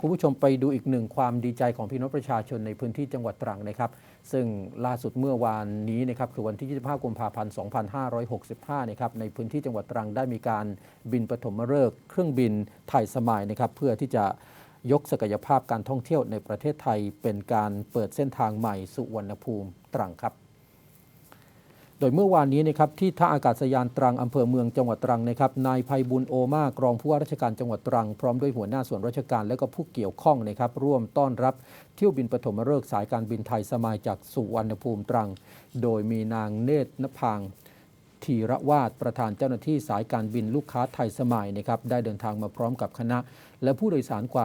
คุณผู้ชมไปดูอีกหนึ่งความดีใจของพี่น้องประชาชนในพื้นที่จังหวัดตรังนะครับ ซึ่งล่าสุดเมื่อวานนี้นะครับคือวันที่ 25 กุมภาพันธ์ 2565 นะครับในพื้นที่จังหวัดตรังได้มีการบินปฐมฤกษ์เครื่องบินไทยสมัยนะครับเพื่อที่จะยกศักยภาพการท่องเที่ยวในประเทศไทยเป็นการเปิดเส้นทางใหม่สุวรรณภูมิตรังครับ โดยเมื่อวานนี้นะครับที่ท่าอากาศยานตรังอำเภอเมืองจังหวัดตรังนะครับนายภัยบุญโอมากรองผู้ว่าราชการจังหวัดตรัง พร้อมด้วยหัวหน้าส่วนราชการและก็ผู้เกี่ยวข้องนะครับร่วมต้อนรับเที่ยวบินปฐมฤกษ์สายการบินไทยสมายจากสุวรรณภูมิตรัง โดยมีนางเนตรนพางธีระวาดประธานเจ้าหน้าที่สายการบินลูกค้าไทยสมัยนะครับได้เดินทางมาพร้อมกับคณะ และผู้โดยสารกว่า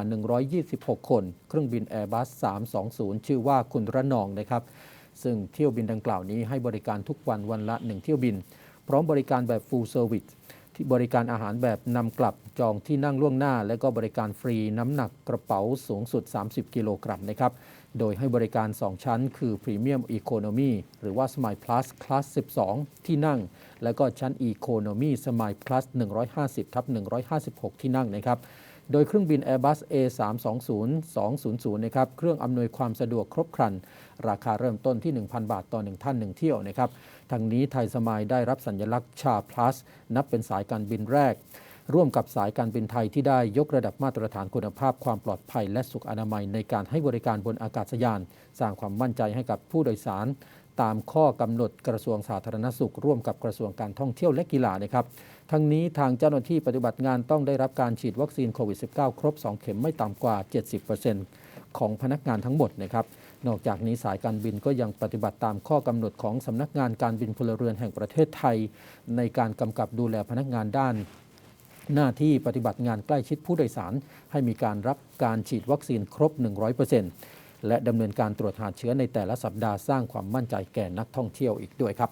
126 คน เครื่องบิน Airbus 320 ชื่อว่าคุณระนองนะครับ ซึ่งเที่ยวบินดังกล่าวนี้ให้บริการทุกวันวันละ 1 เที่ยวบิน พร้อมบริการแบบ full service ที่บริการอาหารแบบนำกลับจองที่นั่งล่วงหน้า และก็บริการฟรีน้ำหนักกระเป๋าสูงสุด 30 กิโลกรัมนะครับ โดยให้บริการ 2 ชั้น คือ Premium Economy หรือว่า Smile Plus Class 12 ที่นั่ง และก็ชั้น Economy Smile Plus 150ทับ156 ที่นั่งนะครับ โดยเครื่องบิน Airbus A320-200 นะครับ เครื่องอำนวยความสะดวกครบครัน ราคาเริ่มต้นที่ 1,000 บาทต่อ 1 ท่าน 1 เที่ยวนะครับ ทางนี้ไทยสมายได้รับสัญลักษณ์ชา plus นับเป็นสายการบินแรก ร่วมกับสายการบินไทยที่ได้ยกระดับมาตรฐานคุณภาพความปลอดภัย และสุขอนามัยในการให้บริการบนอากาศยาน สร้างความมั่นใจให้กับผู้โดยสาร ตามข้อกำหนดกระทรวงสาธารณสุข ร่วมกับกระทรวงการท่องเที่ยวและกีฬานะครับ ทั้งนี้ทางเจ้าหน้าที่ปฏิบัติงานต้องได้รับการฉีดวัคซีนโควิด -19 ครบ 2 เข็มไม่ต่ำกว่า 70%ของพนักงานทั้งหมดนะครับ นอกจากนี้สายการบินก็ยังปฏิบัติตามข้อกำหนดของสำนักงานการบินพลเรือนแห่งประเทศไทย ในการกำกับดูแลพนักงานด้านหน้าที่ปฏิบัติงานใกล้ชิดผู้โดยสาร ให้มีการรับการฉีดวัคซีนครบ 100% และดำเนินการตรวจหาเชื้อในแต่ละสัปดาห์สร้างความมั่นใจแก่นักท่องเที่ยวอีกด้วยครับ